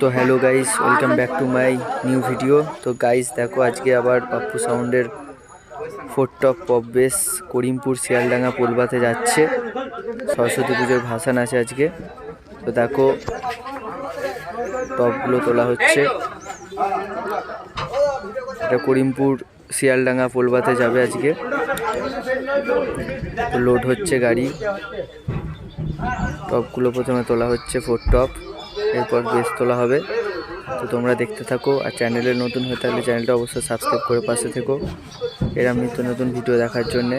তো hello guys welcome back to my new video তো guys দেখো আজকে আবার পাপ্পু সাউন্ডের four top pop bass Karimpur Shialdanga পোলবাতে যাচ্ছে। সরস্বতী পুজোর ভাসান আছে আজকে। তো দেখো টপগুলো তোলা হচ্ছে। এটা করিমপুর শিয়ালডাঙ্গা পোলবাতে যাবে আজকে। লোড হচ্ছে গাড়ি। টপগুলো প্রথমে তোলা হচ্ছে ফোর টপ এরপর গেস তোলা হবে। তো তোমরা দেখতে থাকো আর চ্যানেলে নতুন হয়ে থাকলে চ্যানেলটা অবশ্যই সাবস্ক্রাইব করে পাশে থেকো। এরম নিত্য নতুন ভিডিও দেখার জন্যে।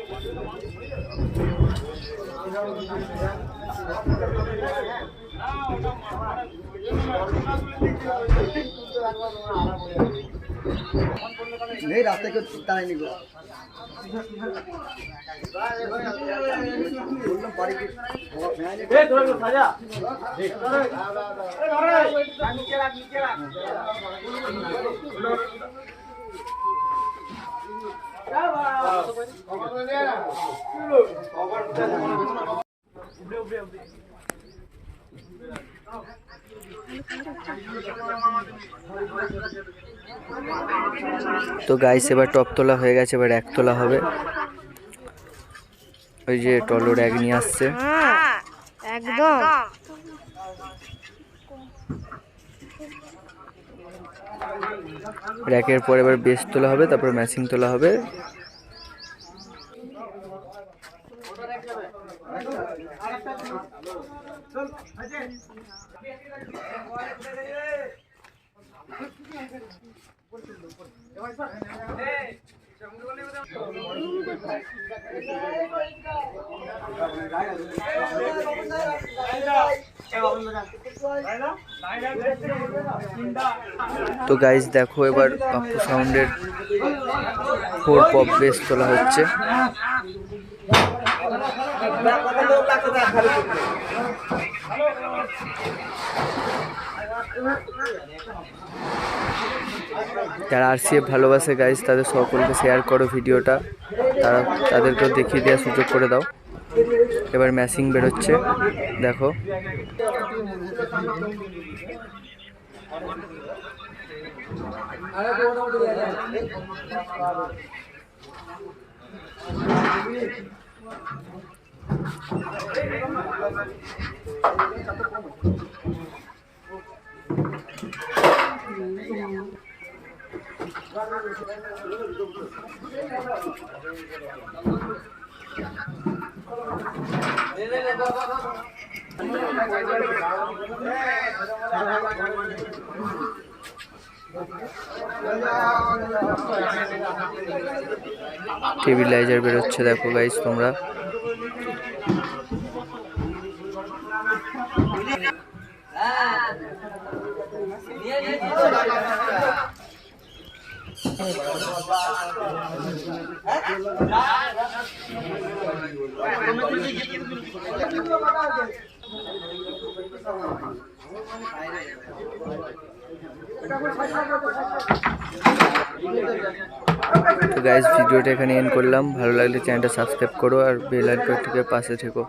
নেই রাস্তায় কেউ দাঁড়ায়নি গো। বললাম বাড়ি কি তো গাইস এবার টপ তোলা হয়ে গেছে এবার এক তোলা হবে। ওই যে টলোর এক নিয়ে আসছে। একদম। র্যাকের পর এবার বেস তোলা হবে তারপর ম্যাচিং তোলা হবে। Hey! তো গাইজ দেখো এবার পাপ্পু সাউন্ডের ফোর পপ বেস তোলা হচ্ছে। যারা আরসিএফ ভালোবাসে গাইস তাদের সকলকে শেয়ার করো ভিডিওটা। তারা তাদেরকেও দেখিয়ে দেওয়ার সুযোগ করে দাও। এবার ম্যাচিং বেরোচ্ছে, দেখো। টেবিলাইজার বেরোচ্ছে দেখো গাইস তোমরা। তো গাইস ভিডিওটা এখানে এন্ড করলাম। ভালো লাগলে চ্যানেলটা সাবস্ক্রাইব করো আর বেল আইকনটিকে পাশে থেকো।